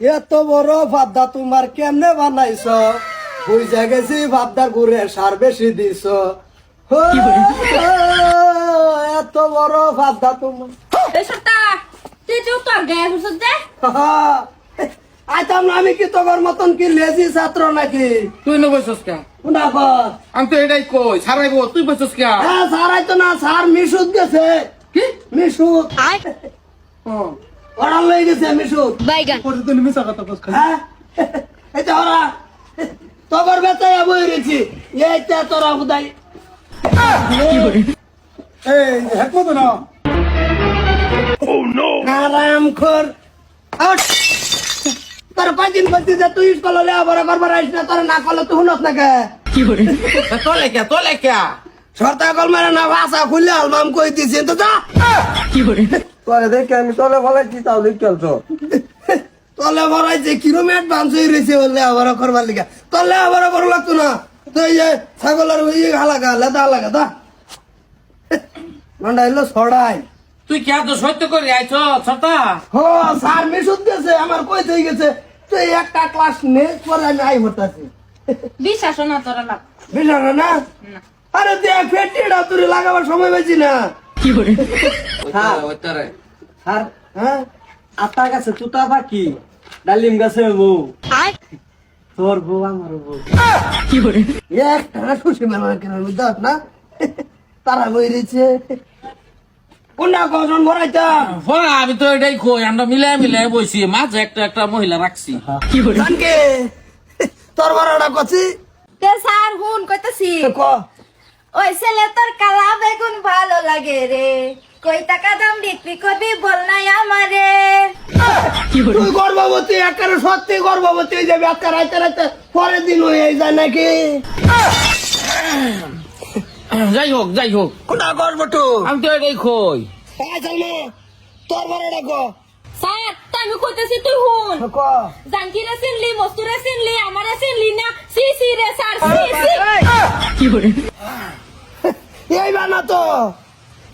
এত বড় ভাবদা তোমার কেমনে বানাইছ? বুঝা গেছি ভাবদার ঘুরে সার বেশি দিছ। ও, এত বড় ভাবদা তোমার। আইতাম না আমি কি তোর মতন কি লেজি ছাত্র নাকি? তুই নো বসছস কে? শুনা কর আমি তো এটাই কই সারাইব তুই বসছস কে? হ্যাঁ স্যার আইতো না স্যার মিশুদ গেছে। কি? মিশুদ হ্যাঁ। ওরা লয়ে গেছে মিশুদ বাইগান। হ্যাঁ? এই তো ওরা তোর বেতায় বই রেছি এইটা তোরা বুদাই এই হেকমতো না আরাম কর আউট তোর পাঁচ দিন বলছি যে তুই স্কুল হলে আবার করবার আইস না তোর না করলে তুই শুনস না কে? তোলে কে তোলে কে? সরতা কল মারে না ভাষা খুললে আলবাম কই দিছি তো যা। তোরে দেখে আমি তলে ফলাইছি তাহলে খেলছো তলে ভরাইছে কিরম অ্যাডভান্স হয়ে রয়েছে বললে আবার করবার লিগা। তলে আবার কর লাগতো না। তো এই যে ছাগলের ওই হালাকা লেদা হালাকা দা। মন্ডা এলো ছড়াই। তুই কে তো সত্য করে আইছ ছটা হো স্যার মিশুদ গেছে আমার কই থেকে গেছে? তুই একটা ক্লাস নে পরে আমি আই হতাছি। বিশ্বাস না তোরা বুঝলাম না? না। আরে দেখ ফেটিটা তুই লাগাবার সময় পাইছি না। আর হ্যাঁ। আতা গাছে তুতা পাখি ডালিম গাছে বউ তোর বউ আমার বউ। একটা খুশি মেলা কেন বুঝতে না? তারা বই রয়েছে। কোনটা কজন ভরাইতাম আমি তো এটাই কই আমরা মিলাই মিলাই বইছি মাঝে একটা একটা মহিলা রাখছি। তোর বড়টা কছি তে স্যার হুন কইতাছি। ক? ওই ছেলে তোর কালা বেগুন ভালো লাগে রে। কই টাকা দাম বিক্রি করবি বল নাই আমারে। তুই গর্ভবতী একারে সত্যি গর্ভবতী হয়ে যাবে একটা রাইতে রাইতে পরের দিন হয়ে যায় নাকি? যাই হোক যাই হোক। কোনটা গর্ভটু আমি তো এটাই কই। সালমা তোর বড়টা ক স্যার আমি কইতাছি তুই হুন ক জানকিরে চিনলি মস্তুরে চিনলি আমারে চিনলি না? সি সি রে স্যার সি সি। এই বানা তো।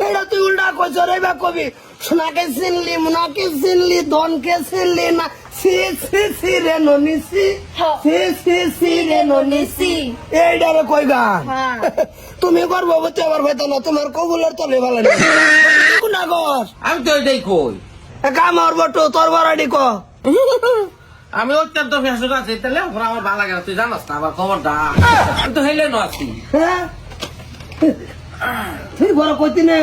এটা তুই উল্টা কইছ রে বা কবি। সোনাকে চিনলি মুনাকে চিনলি ধনকে চিনলি না। সি সি সি রে ননি সি সি সি সি রে ননি সি এইটারে কই গান হ্যাঁ। তুমি গর্ভবতী আবার হয়তো না তোমার কবুলের তলে ভালো না কোনা আমি তো এটাই কই। কাম আর বটু তোর বড়াডি ক? আমি অত্যন্ত ফেসুক আছি তাহলে ওরা আমার ভালো লাগে না, তুই জানাস না আমার খবরটা। আমি তো হেলে নো আছি। হ্যাঁ? তুই বড় কইতি না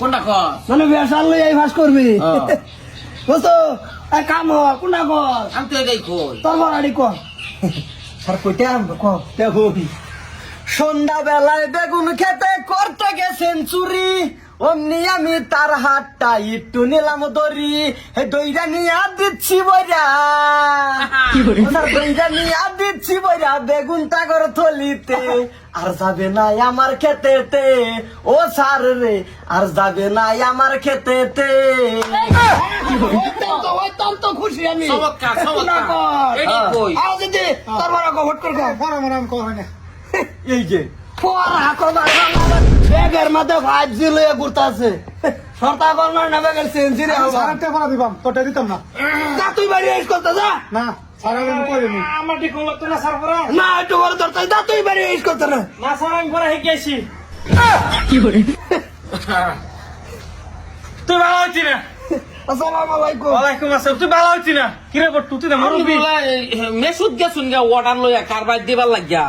কোনটা কস? মানে বেসাল লই এই ভাস করবি। বুঝতো এক কাম হ কোনা গস আমি তো এটাই কই। তোর বড়াডি ক আর কইতে ক দেখি। সন্ধ্যা বেলায় বেগুন খেতে করতে গেছেন চুরি। অমনি আমি তার হাতটা একটু নিলাম দড়ি। হে দইরা নিয়ে দিচ্ছি বইরা। দইরা নিয়ে দিচ্ছি বইরা বেগুন তাগর থলিতে। আর যাবে না আমার খেতেতে। ও সার রে আর যাবে না আমার খেতেতে। অত্যন্ত খুশি আমি এই যে। ফোয়ারা হাকর ব্যাগের মধ্যে ফাইভ জি লয়ে ঘুরতাছে। সরতা করনার না ব্যাগের সেঞ্চুরি হবে যা তুই বাড়ি করতে যা। আমার ঠিক লাগতো না স্যার না একটু বড় তুই বাড়ি এস করতে না। না স্যার আমি পরে হেঁকে আসি তুই ভালো হচ্ছি না? আসসালামু আলাইকুম। ওয়ালাইকুম আসসালাম। তুই ভালো হচ্ছি না? তুই মেসুদ গেছুন গা লইয়া কারবার দিবার লাগিয়া।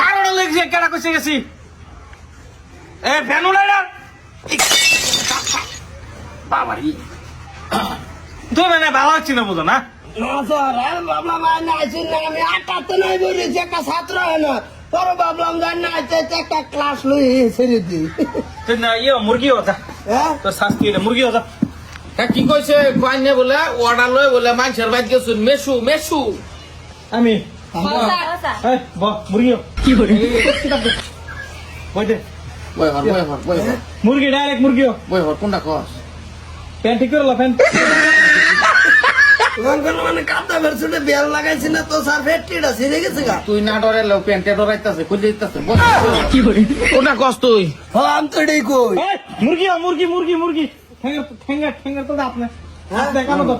কারণ লেগেছে? কেডা কইছে গেছি? এ বাবারি। তুই মানে ভালো হচ্ছি না বুঝো না? না স্যার আমি ভাবলাম আর না আইসি না আমি আটটাতে নাই বলেছি একটা ছাত্র হয় না। তোর ভাবলাম জান না আইতে একটা ক্লাস লই ছেড়ে দি। তুই না ইয়ে মুরগি হতা হ্যাঁ? তোর শাস্তি এটা মুরগি হতা তা কি কইছে? কইনে বলে অর্ডার লই বলে মানুষের বাইর গেছুন মেসু মেসু। আমি? স্যার এই ব মুরগি। কি করে বই দে। বই হর বই হর বই মুরগি ডাইরেক্ট মুরগি। বই হর কোনটা কস? প্যান ঠিক করে লো প্যান তোমার মানে বেল লাগাইছি না তো স্যার ফেটিটা ছিঁড়ে গেছে গা। তুই না ডরে লো প্যান্টে ডরাইতাছে খুলে দিতাছে কি করে কোনটা কস তুই? হ আমি তো এটাই কই। এই, মুরগি মুরগি মুরগি মুরগি। ঠেঙ্গার ঠেঙ্গার ঠেঙ্গার তো আপনি হ্যাঁ? দেখানো তো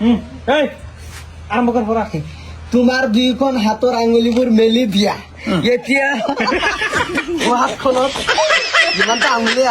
হুম এই আরম্ভ কর পড়া। তোমাৰ দুইখন হাতৰ আঙুলিবোৰ মেলি দিয়া। এতিয়া হাতখনত। যিমানটা আঙুলি